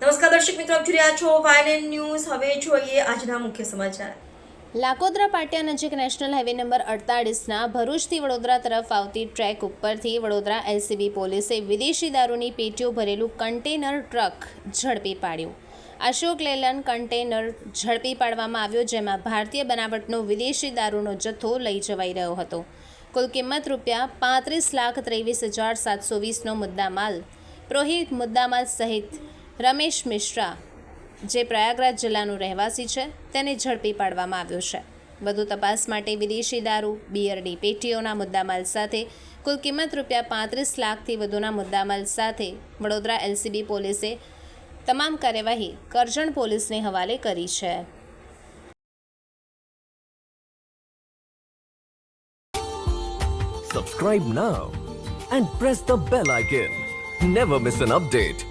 દર્શક મિત્રો, આપ જોઈ રહ્યા છો વાયલેન ન્યૂઝ હવે જોઈએ આજના મુખ્ય સમાચાર. લાકોદરા પાટિયા નજીક નેશનલ હાઈવે નંબર અડતાળીસના ભરૂચથી વડોદરા તરફ આવતી ટ્રેક ઉપરથી વડોદરા એલસીબી પોલીસે વિદેશી દારૂની પેટીઓ ભરેલું કન્ટેનર ટ્રક ઝડપી પાડ્યું. અશોક લેલન કન્ટેનર ઝડપી પાડવામાં આવ્યો, જેમાં ભારતીય બનાવટનો વિદેશી દારૂનો જથ્થો લઈ જવાઈ રહ્યો હતો. કુલ કિંમત રૂપિયા પાંત્રીસ લાખ ત્રેવીસ હજાર સાતસો વીસનો મુદ્દામાલ, પ્રોહિત મુદ્દામાલ સહિત રમેશ મિશ્રા, જે પ્રયાગરાજ જિલ્લાનું રહેવાસી છે, તેને ઝડપી પાડવામાં આવ્યો છે વધુ તપાસ માટે વિદેશી દારૂ બિયરની પેટીઓના મુદ્દામાલ સાથે કુલ કિંમત રૂપિયા પાંત્રીસ લાખથી વધુના મુદ્દામાલ સાથે વડોદરા એલસીબી પોલીસે તમામ કાર્યવાહી કરજણ પોલીસને હવાલે કરી છે Subscribe now and press the bell icon. Never miss an update.